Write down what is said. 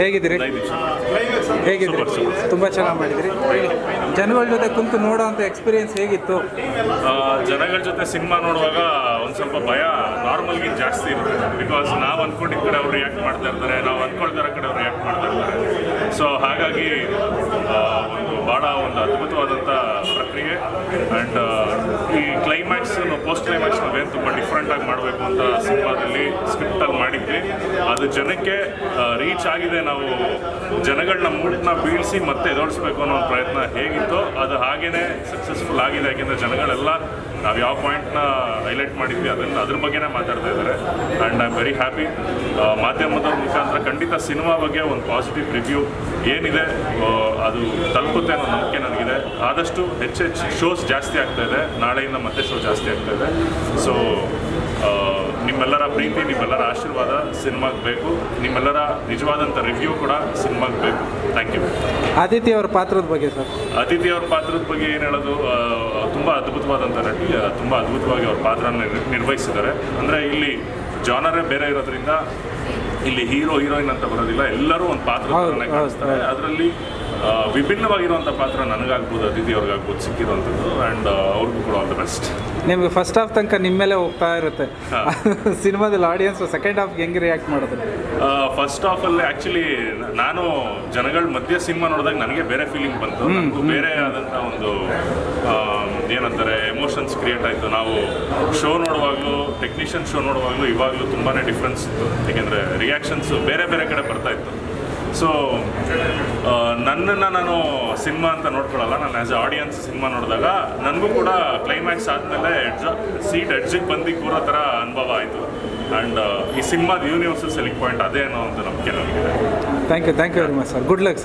ಹೇಗಿದ್ದೀರಿ? ಹೇಗಿದ್ದೀರಿ? ತುಂಬ ಚೆನ್ನಾಗಿ ಮಾಡಿದಿರಿ ಜನಗಳ ಜೊತೆ ಕುಂತು ನೋಡೋವಂಥ ಎಕ್ಸ್ಪೀರಿಯನ್ಸ್ ಹೇಗಿತ್ತು? ಜನಗಳ ಜೊತೆ ಸಿನಿಮಾ ನೋಡುವಾಗ ಒಂದು ಸ್ವಲ್ಪ ಭಯ ನಾರ್ಮಲ್ಗಿಂತ ಜಾಸ್ತಿ ಇರುತ್ತೆ. ಬಿಕಾಸ್ ನಾವು ಅಂದ್ಕೊಂಡಿದ್ದ ಕಡೆ ಅವ್ರು ರಿಯಾಕ್ಟ್ ಮಾಡ್ತಾ ಇರ್ತಾರೆ, ನಾವು ಅಂದ್ಕೊಳ್ತಾರ ಕಡೆ ಅವ್ರು ರಿಯಾಕ್ಟ್ ಮಾಡ್ತಾ ಇರ್ತಾರೆ. ಸೊ ಹಾಗಾಗಿ ಒಂದು ಭಾಳ ಒಂದು ಅದ್ಭುತವಾದಂಥ ಪ್ರಕ್ರಿಯೆ. ಆ್ಯಂಡ್ ಈ ಕ್ಲೈಮ್ಯಾಕ್ಸ್ ಪೋಸ್ಟ್ ಕ್ಲೈಮ್ಯಾಕ್ಸ್ ನಾವೇನು ತುಂಬ ಡಿಫ್ರೆಂಟಾಗಿ ಮಾಡಬೇಕು ಅಂತ ಸಿನಿಮಾದಲ್ಲಿ ಸ್ಕ್ರಿಪ್ಟಲ್ಲಿ ಮಾಡಿದ್ವಿ ಅದು ಜನಕ್ಕೆ ರೀಚ್ ಆಗಿದೆ, ನಾವು ಜನಗಳನ್ನ ಮೂಡ್ನ ಬೀಳಿಸಿ ಮತ್ತೆ ಎದೋಡಿಸ್ಬೇಕು ಅನ್ನೋ ಪ್ರಯತ್ನ ಹೇಗಿತ್ತೋ ಅದು ಹಾಗೇನೆ ಸಕ್ಸಸ್ಫುಲ್ ಆಗಿದೆ. ಯಾಕೆಂದರೆ ಜನಗಳೆಲ್ಲ ನಾವು ಯಾವ ಪಾಯಿಂಟ್ನ ಹೈಲೈಟ್ ಮಾಡಿದ್ವಿ, ಅದನ್ನು ಅದ್ರ ಬಗ್ಗೆನೇ ಮಾತಾಡ್ತಾ ಇದ್ದಾರೆ. And I am very happy ಮಾಧ್ಯಮದ ಮುಖಾಂತರ ಖಂಡಿತ ಸಿನಿಮಾ ಬಗ್ಗೆ ಒಂದು ಪಾಸಿಟಿವ್ ರಿವ್ಯೂ ಏನಿದೆ ಅದು ತಲುಪುತ್ತೆ ಅನ್ನೋ ನಂಬಿಕೆ ನನಗಿದೆ. ಆದಷ್ಟು ಹೆಚ್ಚು ಹೆಚ್ಚು ಶೋಸ್ ಜಾಸ್ತಿ ಆಗ್ತಾ ಇದೆ. ನಾಳೆಯಿಂದ ಮತ್ತೆ ಶೋ ಜಾಸ್ತಿ ಆಗ್ತಾ ಇದೆ. ಸೊ ನಿಮ್ಮೆಲ್ಲರ ಪ್ರೀತಿ ನಿಮ್ಮೆಲ್ಲರ ಆಶೀರ್ವಾದ ಸಿನಿಮಾಗೆ ಬೇಕು. ನಿಮ್ಮೆಲ್ಲರ ನಿಜವಾದಂಥ ರಿವ್ಯೂ ಕೂಡ ಸಿನಿಮಾಗೆ ಬೇಕು. ಥ್ಯಾಂಕ್ ಯು ಅತಿಥಿ ಅವರ ಪಾತ್ರದ ಬಗ್ಗೆ ಸರ್. ಅತಿಥಿ ಅವ್ರ ಪಾತ್ರದ ಬಗ್ಗೆ ಏನು ಹೇಳೋದು? ತುಂಬ ಅದ್ಭುತವಾದಂಥ ನಟಿ ತುಂಬ ಅದ್ಭುತವಾಗಿ ಅವ್ರ ಪಾತ್ರನ ನಿರ್ವಹಿಸಿದ್ದಾರೆ. ಅಂದರೆ ಇಲ್ಲಿ ಜಾನರೇ ಬೇರೆ ಇರೋದ್ರಿಂದ ಇಲ್ಲಿ ಹೀರೋ ಹೀರೋಯಿನ್ ಅಂತ ಬರೋದಿಲ್ಲ. ಎಲ್ಲರೂ ಒಂದು ಪಾತ್ರ ಕಾಣಿಸ್ತಾರೆ. ಅದರಲ್ಲಿ ವಿಭಿನ್ನವಾಗಿರುವಂಥ ಪಾತ್ರ ನನಗಾಗ್ಬೋದು ಅತಿಥಿ ಅವ್ರಿಗಾಗ್ಬೋದು ಸಿಕ್ಕಿರುವಂಥದ್ದು ಆ್ಯಂಡ್ ಅವ್ರಿಗೂ ಕೂಡ ಆಲ್ ದ ಬೆಸ್ಟ್ ನಿಮಗೆ ಫಸ್ಟ್ ಹಾಫ್ ತನಕ ನಿಮ್ಮ ಮೇಲೆ ಹೋಗ್ತಾ ಇರುತ್ತೆ. ಸಿನಿಮಾದಲ್ಲಿ ಆಡಿಯನ್ಸ್ ಸೆಕೆಂಡ್ ಹಾಫ್ ಹೆಂಗೆ ರಿಯಾಕ್ಟ್ ಮಾಡೋದು? ಫಸ್ಟ್ ಹಾಫಲ್ಲಿ ಆ್ಯಕ್ಚುಲಿ ನಾನು ಜನಗಳ ಮಧ್ಯೆ ಸಿನಿಮಾ ನೋಡಿದಾಗ ನನಗೆ ಬೇರೆ ಫೀಲಿಂಗ್ ಬಂತು. ನನಗೂ ಬೇರೆ ಆದಂಥ ಒಂದು ಏನಂತಾರೆ ಎಮೋಷನ್ಸ್ ಕ್ರಿಯೇಟ್ ಆಯಿತು. ನಾವು ಶೋ ನೋಡುವಾಗಲೂ ಟೆಕ್ನಿಷಿಯನ್ ಶೋ ನೋಡುವಾಗಲೂ ಇವಾಗಲೂ ತುಂಬಾ ಡಿಫ್ರೆನ್ಸ್ ಇತ್ತು. ಏಕೆಂದರೆ ರಿಯಾಕ್ಷನ್ಸು ಬೇರೆ ಬೇರೆ ಕಡೆ ಬರ್ತಾ ಇತ್ತು. ಸೊ ನನ್ನನ್ನು ನಾನು ಸಿನಿಮಾ ಅಂತ ನೋಡ್ಕೊಳ್ಳಲ್ಲ. ನಾನು ಆ್ಯಸ್ ಎ ಆಡಿಯನ್ಸ್ ಸಿನಿಮಾ ನೋಡಿದಾಗ ನನಗೂ ಕೂಡ ಕ್ಲೈಮ್ಯಾಕ್ಸ್ ಆದಮೇಲೆ ಎಡ್ಜ ಸೀಟ್ ಎಡ್ಜಿಗೆ ಬಂದು ಕೂರೋ ಥರ ಅನುಭವ ಆಯಿತು. ಆ್ಯಂಡ್ ಈ ಸಿನಿಮಾದ ಯೂನಿವರ್ಸಲ್ ಸೆಲಿಂಗ್ ಪಾಯಿಂಟ್ ಅದೇ ಅನ್ನೋ ಒಂದು ನಂಬಿಕೆ ನನಗಿದೆ thank you thank you very much sir good luck